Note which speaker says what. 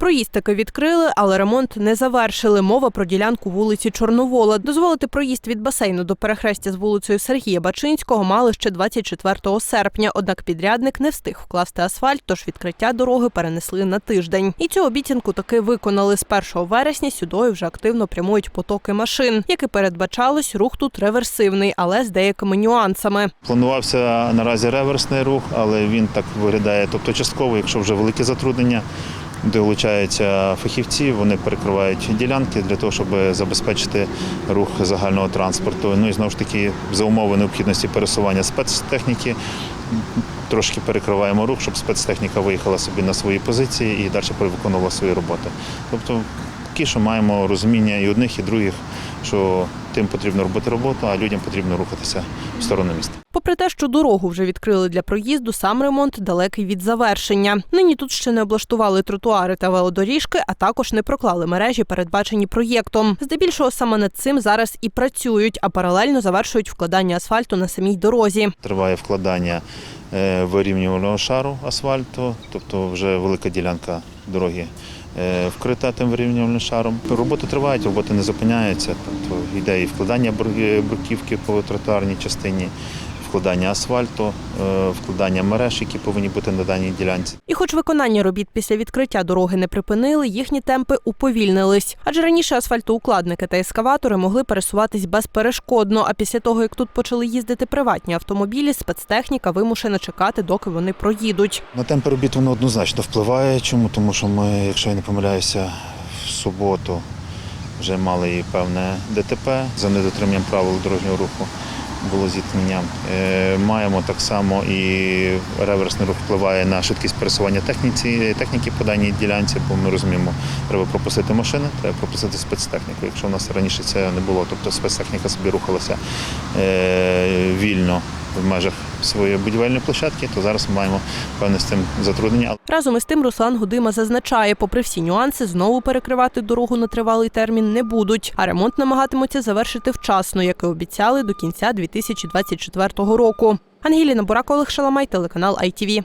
Speaker 1: Проїзд таки відкрили, але ремонт не завершили. Мова про ділянку вулиці Чорновола. Дозволити проїзд від басейну до перехрестя з вулицею Сергія Бачинського мали ще 24 серпня. Однак підрядник не встиг вкласти асфальт, тож відкриття дороги перенесли на тиждень. І цю обіцянку таки виконали. З 1 вересня сюдою вже активно прямують потоки машин. Як і передбачалось, рух тут реверсивний, але з деякими нюансами.
Speaker 2: Планувався наразі реверсний рух, але він так виглядає, тобто частково, якщо вже велике затруднення, долучаються фахівці, вони перекривають ділянки для того, щоб забезпечити рух загального транспорту. Ну і знову ж таки, за умови необхідності пересування спецтехніки. Трошки перекриваємо рух, щоб спецтехніка виїхала собі на свої позиції і далі виконувала свої роботи. Тобто такі, що маємо розуміння і одних, і других, що тим потрібно робити роботу, а людям потрібно рухатися в сторону міста.
Speaker 1: Попри те, що дорогу вже відкрили для проїзду, сам ремонт далекий від завершення. Нині тут ще не облаштували тротуари та велодоріжки, а також не проклали мережі, передбачені проєктом. Здебільшого саме над цим зараз і працюють, а паралельно завершують вкладання асфальту на самій дорозі.
Speaker 2: Триває вкладання е, вирівнювального шару асфальту, тобто вже велика ділянка дороги е, вкрита тим вирівнювальним шаром. Роботи тривають, роботи не зупиняються. Тобто йде і вкладання бруківки по тротуарній частині, вкладання асфальту, е, вкладання мереж, які повинні бути на даній ділянці.
Speaker 1: І, хоч виконання робіт після відкриття дороги не припинили, їхні темпи уповільнились. Адже раніше асфальтоукладники та ескаватори могли пересуватись безперешкодно. А після того, як тут почали їздити приватні автомобілі, спецтехніка вимушена чекати, доки вони проїдуть.
Speaker 2: На темпи робіт воно однозначно впливає. Чому? Тому що ми, якщо я не помиляюся, в суботу вже мали і певне ДТП за недотриманням правил дорожнього руху. Було зіткнення. Е, Маємо так само і реверсний рух впливає на швидкість пересування техніці, техніки по даній ділянці, бо ми розуміємо, треба пропустити машини, треба пропустити спецтехніку. Якщо в нас раніше це не було, тобто спецтехніка собі рухалася е, вільно в межах своєї будівельні площадки, то зараз ми маємо певне з цим затруднення.
Speaker 1: Разом із тим Руслан Гудима зазначає, попри всі нюанси, знову перекривати дорогу на тривалий термін не будуть, а ремонт намагатимуться завершити вчасно, як і обіцяли до кінця 2024 року. Ангеліна Бурак, Олег Шаламай, телеканал ITV.